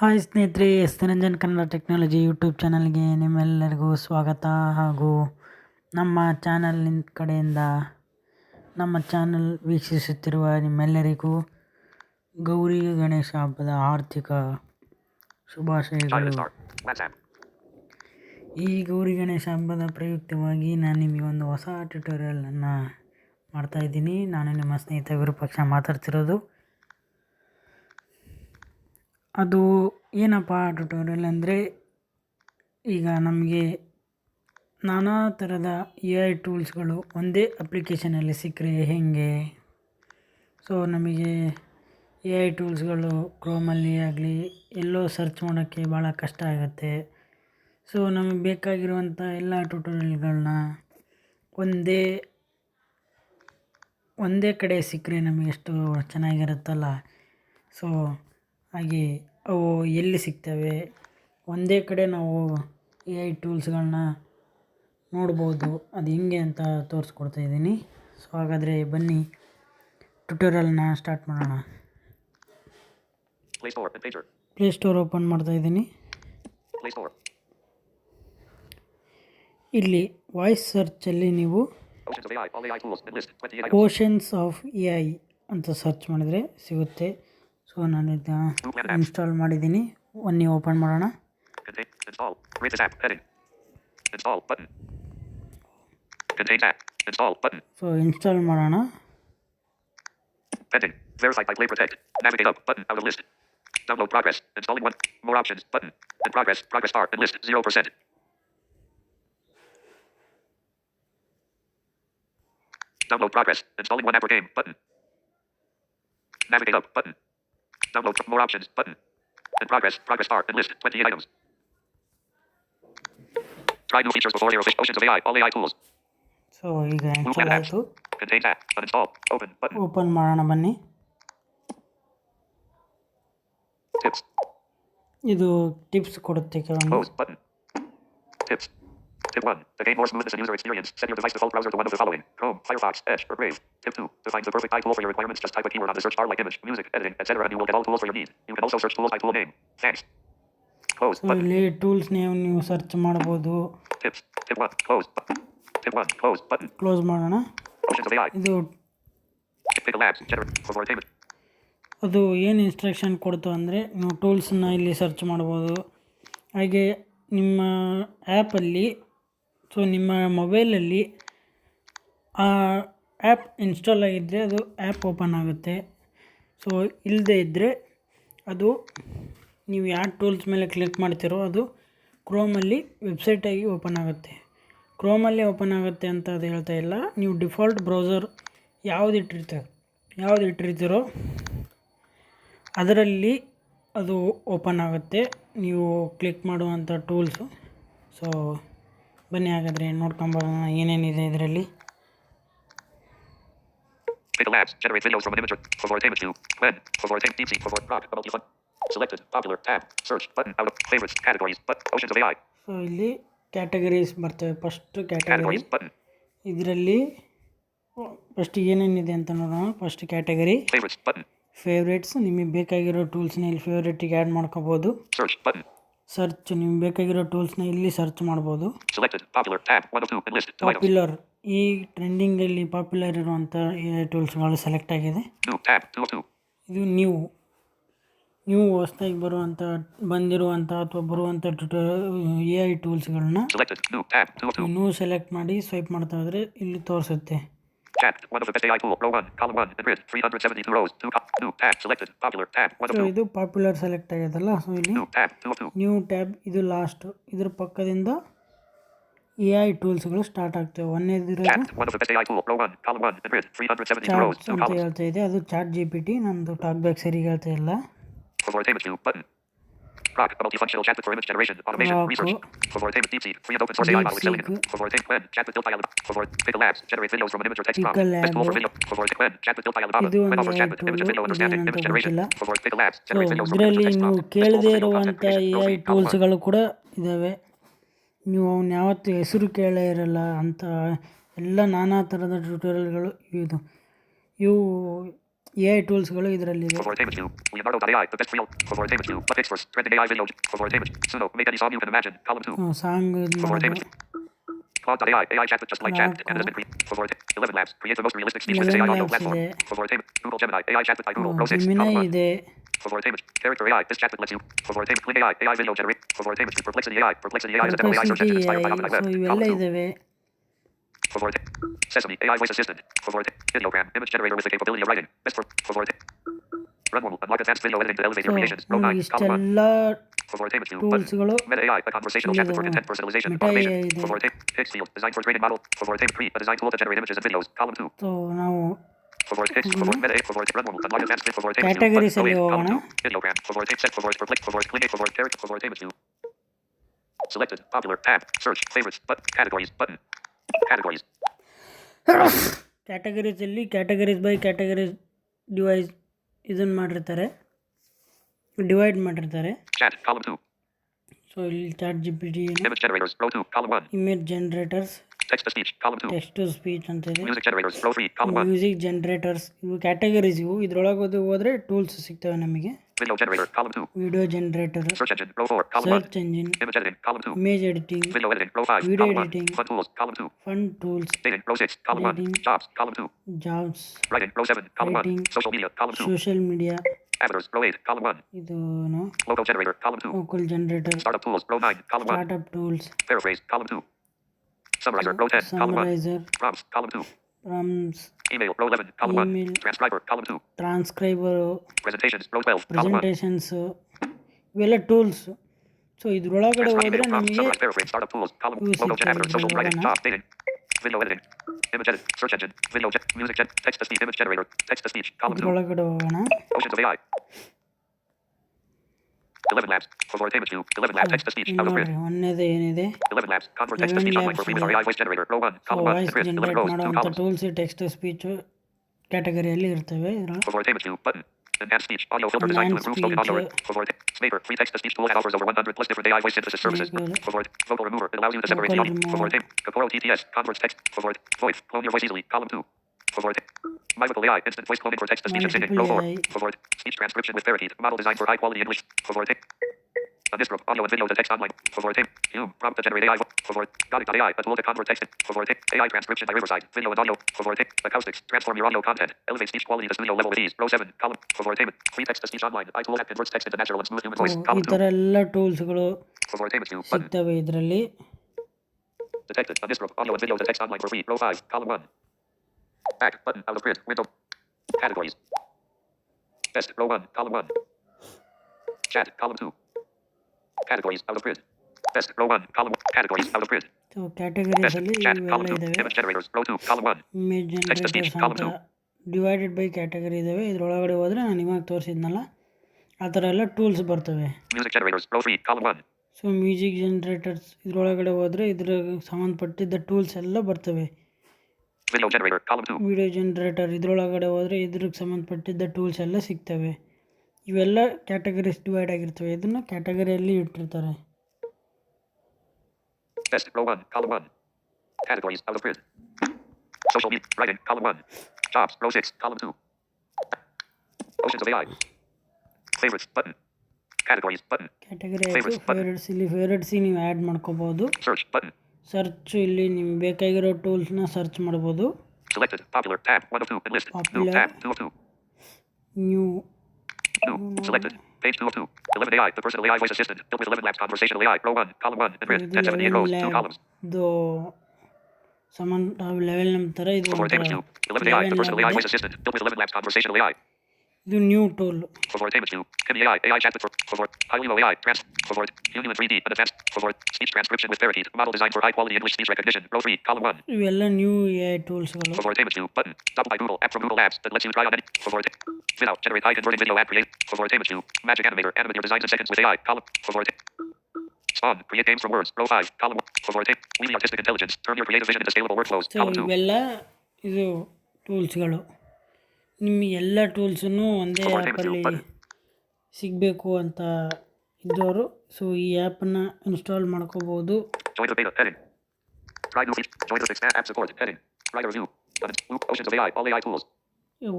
Hi ಸ್ನೇಹಿತರೆ S Niranjan Kannada technology YouTube ಚಾನಲ್ಗೆ ನಿಮ್ಮೆಲ್ಲರಿಗೂ ಸ್ವಾಗತ. ಹಾಗೂ ನಮ್ಮ ಚಾನಲ್ ಕಡೆಯಿಂದ ನಮ್ಮ ಚಾನಲ್ ವೀಕ್ಷಿಸುತ್ತಿರುವ ನಿಮ್ಮೆಲ್ಲರಿಗೂ ಗೌರಿ ಗಣೇಶ ಹಬ್ಬದ ಆರ್ಥಿಕ ಶುಭಾಶಯಗಳು. ಈ ಗೌರಿ ಗಣೇಶ ಹಬ್ಬದ ಪ್ರಯುಕ್ತವಾಗಿ ನಾನು ನಿಮಗೆ ಒಂದು ಹೊಸ ಟ್ಯುಟೋರಿಯಲನ್ನು ಮಾಡ್ತಾಯಿದ್ದೀನಿ ನಾನು ನಿಮ್ಮ ಸ್ನೇಹಿತ ವಿರೂಪಾಕ್ಷ ಮಾತಾಡ್ತಿರೋದು. ಅದು ಏನಪ್ಪ ಟ್ಯುಟೋರಿಯಲ್ ಅಂದರೆ ಈಗ ನಮಗೆ ನಾನಾ ಥರದ ಎ ಐ ಟೂಲ್ಸ್ಗಳು ಒಂದೇ ಅಪ್ಲಿಕೇಶನಲ್ಲಿ ಸಿಕ್ಕರೆ ಹೇಗೆ? ಸೊ ನಮಗೆ ಎ ಐ ಟೂಲ್ಸ್ಗಳು ಕ್ರೋಮಲ್ಲಿ ಆಗಲಿ, ಎಲ್ಲೋ ಸರ್ಚ್ ಮಾಡೋಕ್ಕೆ ಭಾಳ ಕಷ್ಟ ಆಗುತ್ತೆ. ಸೊ ನಮಗೆ ಬೇಕಾಗಿರುವಂಥ ಎಲ್ಲ ಟ್ಯುಟೋರಿಯಲ್ಗಳನ್ನ ಒಂದೇ ಒಂದೇ ಕಡೆ ಸಿಕ್ಕರೆ ನಮಗೆಷ್ಟು ಚೆನ್ನಾಗಿರುತ್ತಲ್ಲ. ಸೊ ಹಾಗೆ ಅವು ಎಲ್ಲಿ ಸಿಗ್ತವೆ? ಒಂದೇ ಕಡೆ ನಾವು ಎ ಐ ಟೂಲ್ಸ್ಗಳನ್ನ ನೋಡ್ಬೋದು. ಅದು ಹೆಂಗೆ ಅಂತ ತೋರಿಸ್ಕೊಡ್ತಾ ಇದ್ದೀನಿ. ಸೊ ಹಾಗಾದರೆ ಬನ್ನಿ ಟ್ಯುಟೋರಿಯಲ್ನ ಸ್ಟಾರ್ಟ್ ಮಾಡೋಣ. ಪ್ಲೇ ಸ್ಟೋರ್ ಓಪನ್ ಮಾಡ್ತಾ ಇದ್ದೀನಿ. ಇಲ್ಲಿ ವಾಯ್ಸ್ ಸರ್ಚಲ್ಲಿ ನೀವು Oceans of AI. All AI tools and list 28 items. Oceans of A I ಅಂತ ಸರ್ಚ್ ಮಾಡಿದರೆ ಸಿಗುತ್ತೆ. ಸೊ ನಾನು ಇದನ್ನ ಇನ್ಸ್ಟಾಲ್ ಮಾಡಿದ್ದೀನಿ ಒನ್ನಿ ಓಪನ್ ಮಾಡೋಣ Contain. Install. Rate this app. Heading. Install button. Contains app. Install button. So install ಮಾಡೋಣ Pending. Verify by Play Protect. Navigate up button out of list. Download progress. Installing one. More options button. In progress. Progress bar and list 0%. Download progress. Installing one app or game button. Navigate up button. Download more options button. And progress. Progress bar and list 28 items. Try new features before Aerofix. Oceans of AI. All AI tools. So ಈಗ install ಆಯಿತು. Open ಮಾಡೋಣ ಬನ್ನಿ Tips. ಇದು tips ಕೊಡುತ್ತೆ ಕೆಲವೊಂದು. Tip 1. To gain more smoothness and user experience, set your device default browser to one of the following. Chrome, Firefox, Edge, or Brave. Tip 2. To find the perfect eye tool for your requirements, just type a keyword on the search bar like image, music, editing, etc. and you will get all tools for your need. You can also search tools by tool name. Thanks. Close so button. ಇಲ್ಲಿ tools name ನೀವು search ಮಾಡ್ಬೋದು Tips. Tip 1. Close button. Tip 1. Close button. Close ಮಾಡೋಣ Oceans of AI. ಇದು Pickle Labs. Generate. For more entertainment. ಅದು ಏನು instruction ಕೊಡ್ತು ಅಂದರೆ ನೀವು ಟೂಲ್ಸನ್ನ ಇಲ್ಲಿ ಸರ್ಚ್ ಮಾಡ್ಬೋದು ಹಾಗೆ ನಿಮ್ಮ ಆ್ಯಪಲ್ಲಿ ಸೊ ನಿಮ್ಮ ಮೊಬೈಲಲ್ಲಿ ಆ ಆ್ಯಪ್ ಇನ್ಸ್ಟಾಲ್ ಆಗಿದ್ದರೆ ಅದು ಆ್ಯಪ್ ಓಪನ್ ಆಗುತ್ತೆ. ಸೊ ಇಲ್ಲದೇ ಇದ್ದರೆ ಅದು ನೀವು ಯಾವ ಟೂಲ್ಸ್ ಮೇಲೆ ಕ್ಲಿಕ್ ಮಾಡ್ತೀರೋ ಅದು ಕ್ರೋಮಲ್ಲಿ ವೆಬ್ಸೈಟಾಗಿ ಓಪನ್ ಆಗುತ್ತೆ. ಕ್ರೋಮಲ್ಲಿ ಓಪನ್ ಆಗುತ್ತೆ ಅಂತ ಅದು ಹೇಳ್ತಾ ಇಲ್ಲ. ನೀವು ಡಿಫಾಲ್ಟ್ ಬ್ರೌಸರ್ ಯಾವ್ದು ಇಟ್ಟಿರ್ತೀರ ಯಾವ್ದು ಇಟ್ಟಿರ್ತೀರೋ ಅದರಲ್ಲಿ ಅದು ಓಪನ್ ಆಗುತ್ತೆ. ನೀವು ಕ್ಲಿಕ್ ಮಾಡುವಂಥ ಟೂಲ್ಸು. ಸೊ ಬನ್ನಿ ಹಾಗಾದ್ರೆ ನೋಡ್ಕೊಂಬ ಏನೇನಿದೆ ಇದರಲ್ಲಿ? ಪಗೋಳ ಟೈಪ್ ಟೈಪ್ ಟಿ ಪಿಗೋ ಪಾರ್ಕ್ ಪಾರ್ಗು ಇಲ್ಲಿ ಕ್ಯಾಟಗರೀಸ್ ಬರ್ತವೆ. ಪಸ್ಟು ಕ್ಯಾಟಗೋರಿ ಇದರಲ್ಲಿ ಫಸ್ಟ್ ಏನೇನಿದೆ ಅಂತ ನೋಡೋಣ. ಫಸ್ಟ್ ಕ್ಯಾಟಗರಿ ಫೈಬರ್ ಫೇವ್ರೇಟ್ಸ್ ನಿಮಗೆ ಬೇಕಾಗಿರೋ ಟೂಲ್ಸ್ನ ಇಲ್ಲಿ ಫೇವ್ರೆಟಿಗೆ ಆ್ಯಡ್ ಮಾಡ್ಕೊಬೋದು. ಸರ್ಚ್ ಸರ್ಚ್ ನಿಮ್ಗೆ ಬೇಕಾಗಿರೋ ಟೂಲ್ಸ್ನ ಇಲ್ಲಿ ಸರ್ಚ್ ಮಾಡ್ಬೋದು. ಪಾಪ್ಯುಲರ್ ಈ ಟ್ರೆಂಡಿಂಗಲ್ಲಿ ಪಾಪ್ಯುಲರ್ ಇರುವಂಥ ಎ ಟೂಲ್ಸ್ಗಳು ಸೆಲೆಕ್ಟ್ ಆಗಿದೆ. ಇದು ನೀವು ನೀವು ಹೊಸ್ದಾಗಿ ಬರುವಂಥ ಬಂದಿರುವಂಥ ಅಥವಾ ಬರುವಂಥ ಎ ಐ ಟೂಲ್ಸ್ಗಳನ್ನ. ನೀವು ಸೆಲೆಕ್ಟ್ ಮಾಡಿ ಸ್ವೈಪ್ ಮಾಡ್ತಾ ಇದ್ರೆ ಇಲ್ಲಿ ತೋರಿಸುತ್ತೆ Chat. One of the best AI tool. Row one. Column one. And grid. 372 rows. Two. Co- new. Tab. Selected. Popular. Tab. One of So two. ಇದು ಪಾಪ್ಯುಲರ್ ಸೆಲೆಕ್ಟ್ ಆಗ್ಯದಲ್ಲ so ಇಲ್ಲಿ New. Tab. Two of two. New tab ಇದು last ಇದ್ರ ಪಕ್ಕದಿಂದ A I ಟೂಲ್ಸ್ಗಳು start ಆಗ್ತವೆ ಒಂದೇದಿರೋದು Chat. One of the best AI tool. Row one. Column one. And grid. 372 rows. Charts Two ಅಂತ columns. ಹೇಳ್ತಾ ಇದೆ ಅದು ಚಾರ್ಟ್ ಜಿ ಪಿ ಟಿ ನಂದು ಟಾಕ್ ಬ್ಯಾಕ್ ಸರಿಗೆ ಹೇಳ್ತಾ ಇಲ್ಲ view. Button. A multifunctional chatbot for image generation. Automation. Rock. Research. For more. Deep sea. Free and open source AI model DeepSeek. excelling. For more entertainment. Chat with built by Alibaba. For more. Pickle Labs. Generate videos from an image or text prompt. Best tool for video. For more. When. Chat with built by Alibaba. ಇದು offers chat with image and video understanding. Image generation. more. Pickle Labs. Generate videos from an image or text prompt. Best tool for video content creation. one. ಟೂಲ್ಸ್ಗಳು ಕೂಡ ಇದ್ದಾವೆ ನೀವು ಅವನ್ನ ಯಾವತ್ತೂ ಹೆಸರು ಕೇಳೇ ಇರಲ್ಲ ಅಂತ ಎಲ್ಲ ನಾನಾ ಥರದ ಟ್ಯೂಟೋರಿಯಲ್ಗಳು ಇದು ಇವು ಎ ಐ ಟೂಲ್ಸ್ಗಳು ಇದರಲ್ಲಿದೆ For Vortaimage View. Leonardo.ai, the best real. For Vortaimage View. But experts. Trending AI video. For Vortaimage. Suno. Make any song you can imagine. Column 2. Song ಇದು For ಮಾಡೋದು Vortaimage. Claude.ai. AI chat with just like chat. Claude, And it has been created. For Vortaimage. 11 Labs. Create the most realistic speech with 11 AI audio Labs platform. ಇದೆ. For Vortaimage. Google Gemini. AI chat with by Google. Pro 6. Gemini Column 1. ಇದೆ For Vortaimage. Character AI. This chat lets you. For Vortaimage. Link AI. AI video generate. For Vortaimage. Perplexity AI. Perplexity AI is a demo AI search Perplexity engine inspired by so OptiMic Web. Favor Sesame AI voice assistant. Favor Videogram image generator with the capability of writing. Best for Favor Run normal unlock advanced video editing to elevate your creations. Row 9. Column 1. Favor image View button. Meta AI a conversational chat for content personalization automation. Favor Tape Pitch field designed for training model. Favor Tape Pre a design tool to generate images and videos. Column 2. So now Favor Pitch Favor Meta A Favor Run normal unlock advanced Favor Tape Category se lo hago, ¿no? Videogram Favor Tape set Favor Perplex Favor Click Favor Character Favor Tape View. Selected popular app search favorites but categories button Categories. ಕ್ಯಾಟಗರೀಸಲ್ಲಿ categories by categories device ಇದನ್ನು ಮಾಡಿರ್ತಾರೆ divide ಮಾಡಿರ್ತಾರೆ Chat, column 2. So ಇಲ್ಲಿ chat G P T Image generators, row 2, column 1. Image generators Text to speech, column 2. Text to speech ಅಂತ ಇದೆ Music generators, row 3, column 1. Music generators ಇವು categories ಇವು ಇದ್ರೊಳಗೆ ಹೋದ ಹೋದರೆ ಟೂಲ್ಸ್ ಸಿಗ್ತವೆ ನಮಗೆ Video generator, column two. Video generator. Search engine, row four, column Search one. engine. Image editing, column two. Image editing. Video editing, row five, Video column editing. one. Fun tools, column two. Fun tools. Dating, row six, column Dating. one. Jobs, column two. Jobs. Writing, row seven, column Writing. one. Social media, column two. Social media. Editors, row 8, column 1. Idono. Local generator, column 2. Local generator. Startup tools, row 9, column Startup 1. Startup tools. Paraphrase, column 2. Summarizer, row 10, Summarizer. column 1. Prompts, column 2. ಪ್ರಮ್ಸ್ Email, row 11, column 1. Email. Transcriber, column 2. Transcriber Presentations, row 12, column 1. Presentations ಇವೆಲ್ಲ tools so ಇದ್ರೊಳಗಡೆ Transcribe ಹೋದರೆ email, prompt, ನಮಗೆ summarize, paraphrase, startup tools, column, ಇವು logo ಸಿಗ್ತವೆ generator, social writing, ಇದ್ರೊಳಗಡೆ. job, dating, video editing, image edit, search engine, video gen, music gen, text to speech, image generator, text to speech, column 2, ಇದ್ರೊಳಗಡೆ ಹೋಗೋಣ oceans of AI. 11 labs, for Vortaimage view, 11 labs, text to speech, ಇಲ್ಲಿ out of ನೋಡ್ರಿ grid, ಒಂದೇದು ಏನಿದೆ 11 labs, convert text to 11 speech online for labs free with our ಇದೆ. AI voice generator, row 1, so column 1, voice and grid, 11 generate rows, 2 ಮಾಡುವಂಥ columns, tools text speech ಕ್ಯಾಟಗರಿಯಲ್ಲಿ ಇರ್ತವೆ ಇದ್ರೊಳಗೆ for Vortaimage view, button, enhanced speech, audio filter designed to Enhanced improve spoken audio, speech. for Vortex, Vapor, free text to speech tool that offers over 100 plus different AI voice synthesis services, Vapor. for Vortex, vocal remover, it allows you to separate the Vocal audio, for remover. Vortex, Caporo TTS, converts text, for Vortex, voice, clone your voice easily, column 2, for Vortex, Myvocal AI, instant voice cloning for text to speech and singing, row 4, Multiple AI. for Vortex, speech transcription with Parakeet, model designed for high quality English, for Vortex, on this group, audio and video to text online, for Vortex, you, prompt to generate AI, vo- for Vortex, Gotic.ai, a tool to convert text, for Vortex, AI transcription by Riverside, video and audio, for Vortex, acoustics, transform your audio content, elevate speech quality to studio level with ease, row 7, column, for Vortex, free text to speech online, I tool that converts text into natural and smooth human voice, ಈ column 2, ಥರ ಎಲ್ಲ ಟೂಲ್ಸ್ಗಳು for Vortex, you, button, ಸಿಗ್ತವೆ ಇದರಲ್ಲಿ detected, on this group, audio and video to text online for free, row 5, column 1, Back, button, out of print window, categories, best, row one column one. chat, column two. categories, out of print. best, row one column one. categories, out of print. So best, ಕ್ಯಾಟಗರೀಸಲ್ಲಿ chat, column 2, image generators, row 2, column 1, image Text to speech, column ಅಂತ divided by category ಇದ್ದಾವೆ ಇದರೊಳಗಡೆ ಹೋದರೆ ನಾನು ಇವಾಗ ತೋರಿಸಿದ್ನಲ್ಲ ಆ ಥರ ಎಲ್ಲ ಟೂಲ್ಸ್ ಬರ್ತವೆ music generators, row 3, column 1, so music generators ಇದರೊಳಗಡೆ ಹೋದರೆ ಇದ್ರ ಸಂಬಂಧಪಟ್ಟಿದ್ದ ಟೂಲ್ಸ್ ಎಲ್ಲ ಬರ್ತವೆ window generator column video generator ಇದರೊಳಗಡೆ ಹೋದ್ರೆ ಇದ್ರಕ್ಕೆ ಸಂಬಂಧಪಟ್ಟಿದ್ದ ಟೂಲ್ಸ್ ಎಲ್ಲ ಸಿಗ್ತವೆ. ಇವೆಲ್ಲ ಕ್ಯಾಟಗರೀಸ್ ಡಿವೈಡ್ ಆಗಿರ್ತವೆ. ಇದನ್ನು ಕ್ಯಾಟಗರಿಯಲ್ಲಿ ಇಟ್ಟಿರ್ತಾರೆ. Best row 1 column 1 categories of the freeze social media right column 1 jobs row column 2 oceans of AI favourites button categories button category favourites ಇಲ್ಲಿ ಫೇವರಿಟ್ಸ್ ನೀವು ಆಡ್ ಮಾಡ್ಕೋಬಹುದು ಸರ್ಚ್ ಬಟನ್ ಸರ್ಚ್ ಇಲ್ಲಿ ನಿಮ್ಗೆ ಬೇಕಾಗಿರೋ ಟೂಲ್ಸ್ನ ಸರ್ಚ್ ಮಾಡ್ಬೋದು selected, popular, tab, 1 of 2, and list, new, Popular. tab, 2 of 2, new page 202. 11 AI, the personal AI voice assistant, built with 11 labs conversational AI, row 1, column 1, and grid, ಇದು 1078 rows, 2 columns, ಲ್ಯಾಬ್ದು ಸಂಬಂಧ level ನಂತರ ಇದು for ಒಂಥರ Vortex 2, 11 AI, the 11 personal AI voice ಇದೆ. assistant, built with 11 labs conversational AI, ಇದು new tool For Vortex 2, Kimi AI, AI chat with for, for Vort, High AI, trans, for Vort, Union 3D, and advanced, for Vort, speech transcription with Parakeet, model designed for high quality English speech recognition, row 3, column 1, ಇವೆಲ್ಲ new A I ಟೂಲ್ಸ್ಗಳು for Vortex 2, button, top by Google, app from Google Apps that lets you try on any, for Vortex, without generate high converting video ad create, for Vortex 2, magic animator, animate your designs in seconds with AI, column, for Vortex. Spawn, create games from words, row 5, column 1, for Vortex, leading artistic intelligence, turn your creative vision into scalable workflows, so column 2, ಇವೆಲ್ಲ ಇದು ಟೂಲ್ಸ್ಗಳು ನಿಮಗೆ ಎಲ್ಲ ಟೂಲ್ಸನ್ನು ಒಂದೇ ಆ್ಯಪಲ್ಲಿ ಸಿಗಬೇಕು ಅಂತ ಇದ್ದವರು so ಈ ಆ್ಯಪನ್ನು ಇನ್ಸ್ಟಾಲ್ ಮಾಡ್ಕೋಬೋದು.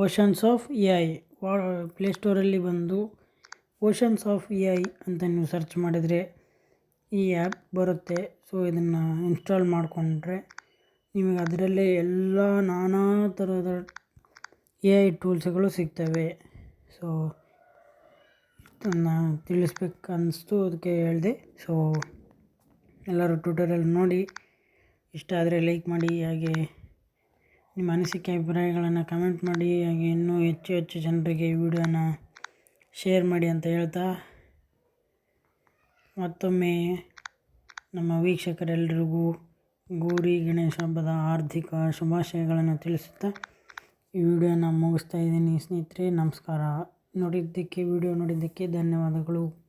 ಓಷನ್ಸ್ ಆಫ್ ಎ ಐ ಪ್ಲೇಸ್ಟೋರಲ್ಲಿ ಬಂದು ಓಷನ್ಸ್ ಆಫ್ ಎ ಐ ಅಂತ ನೀವು ಸರ್ಚ್ ಮಾಡಿದರೆ ಈ ಆ್ಯಪ್ ಬರುತ್ತೆ. ಸೊ ಇದನ್ನು ಇನ್ಸ್ಟಾಲ್ ಮಾಡಿಕೊಂಡ್ರೆ ನಿಮಗೆ ಅದರಲ್ಲೇ ಎಲ್ಲ ನಾನಾ ಥರದ ಎ ಐ ಟೂಲ್ಸ್ಗಳು ಸಿಗ್ತವೆ. ಸೊ ಇದನ್ನು ತಿಳಿಸ್ಬೇಕು ಅನ್ನಿಸ್ತು ಅದಕ್ಕೆ ಹೇಳಿದೆ. ಸೊ ಎಲ್ಲರೂ ಟ್ಯೂಟೋರಿಯಲ್ ನೋಡಿ. ಇಷ್ಟ ಆದರೆ ಲೈಕ್ ಮಾಡಿ, ಹಾಗೆ ನಿಮ್ಮ ಅನಿಸಿಕೆ ಅಭಿಪ್ರಾಯಗಳನ್ನು ಕಮೆಂಟ್ ಮಾಡಿ, ಹಾಗೆ ಇನ್ನೂ ಹೆಚ್ಚು ಹೆಚ್ಚು ಜನರಿಗೆ ಈ ವಿಡಿಯೋನ ಶೇರ್ ಮಾಡಿ ಅಂತ ಹೇಳ್ತಾ. ಮತ್ತೊಮ್ಮೆ ನಮ್ಮ ವೀಕ್ಷಕರೆಲ್ಲರಿಗೂ ಗೌರಿ ಗಣೇಶ ಹಬ್ಬದ ಆರ್ಥಿಕ ಶುಭಾಶಯಗಳನ್ನು ತಿಳಿಸುತ್ತಾ. ಈ ವಿಡಿಯೋನ ಮುಗಿಸ್ತಾ ಇದ್ದೀನಿ ಸ್ನೇಹಿತರೆ ನಮಸ್ಕಾರ. ನೋಡಿದ್ದಕ್ಕೆ ವಿಡಿಯೋ ನೋಡಿದ್ದಕ್ಕೆ ಧನ್ಯವಾದಗಳು.